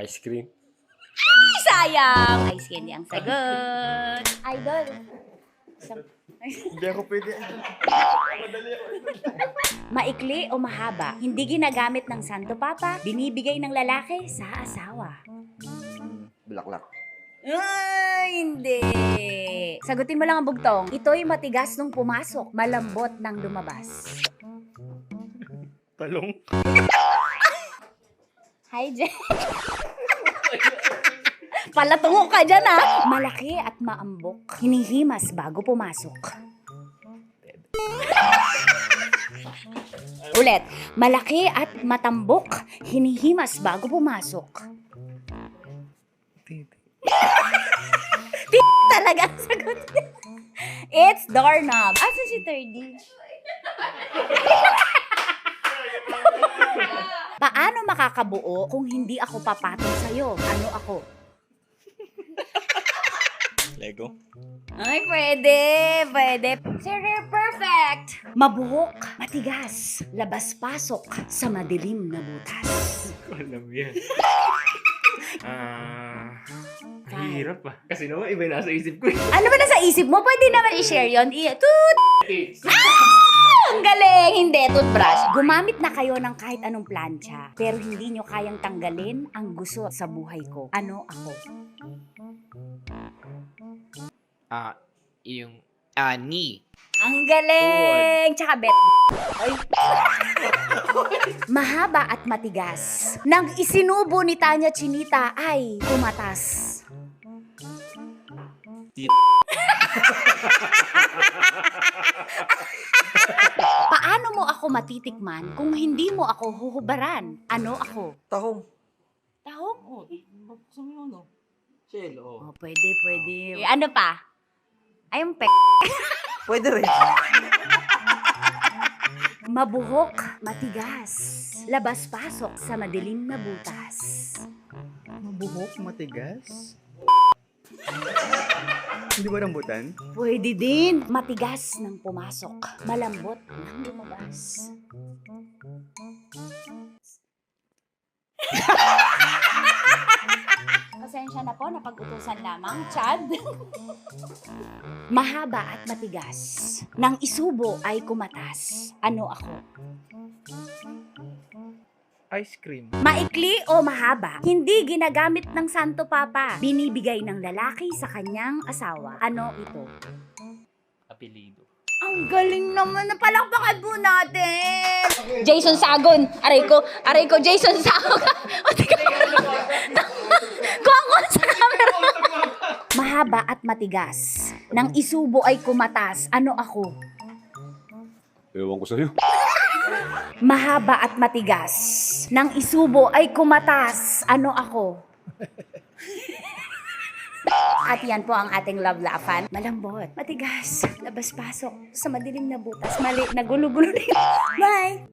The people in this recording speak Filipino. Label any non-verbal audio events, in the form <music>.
Ice cream. Ay, sayang! Ice candy ang sagot. Idol. Isang- Hindi ako pwede. Maikli o mahaba, hindi ginagamit ng Santo Papa, binibigay ng lalaki sa asawa. Bulaklak. Ay, hindi. Sagutin mo lang ang bugtong. Ito'y matigas nung pumasok, malambot nang lumabas. Talong. Hi, Jen. Palatungo ka dyan, ha? Malaki at maambok. Hinihimas bago pumasok. Ulit. Malaki at matambok. Hinihimas bago pumasok. <laughs> Talaga ang sagot niya. It's doorknob. Asa si 3D? <laughs> Paano makakabuo kung hindi ako papatong sa'yo? Ano ako? Lego. Ay, pwede, pwede. Sir, perfect. Mabuhok, matigas, labas-pasok sa madilim na butas. Alam mo yan. <laughs> Ah... hirap pa. Kasi naman iba yung nasa isip ko eh. Ano ba nasa isip mo? Pwede naman i-share yun. I- Toot! Ang galing! Hindi, toothbrush. Gumamit na kayo ng kahit anong plancha, pero hindi nyo kayang tanggalin ang gusto sa buhay ko. Ano ako? Ah, yung ah ni. Ang galing! Tsaka bet. Ay. <laughs> Mahaba at matigas. Nang isinubo ni Tanya Chinita ay kumatas. Paano <laughs> mo ako matitikman kung hindi mo ako huhubaran? Ano ako? Tahong. Tahong? Oh, buksan mo yung ano. Shell, oh. Oh, pwede, pwede. Ano pa? Ay, yung pek. <laughs> Pwede rin. Mabuhok, matigas. Labas-pasok sa madilim na butas. Mabuhok, matigas. Hindi ba rambutan? Pwede din. Matigas nang pumasok. Malambot nang lumabas. Pasensya na po, napag-utusan lamang, Chad. Mahaba at matigas. Nang isubo ay kumatas. Ano ako? Ice cream. Maikli o mahaba, hindi ginagamit ng Santo Papa. Binibigay ng lalaki sa kanyang asawa. Ano ito? Apelido. Ang galing naman na palakpakan po natin! Jason Sagon! Aray ko, aray ko, Jason Sagon! o, teka. Ko sa camera. Mahaba at matigas. Nang isubo ay kumatas. Ano ako? Ewan ko sa'yo. <laughs> Mahaba at matigas. Nang isubo ay kumatas. Ano ako? At yan po ang ating love lapan. Malambot, matigas, labas-pasok, sa madilim na butas. Mali, nagulo-gulo na Bye!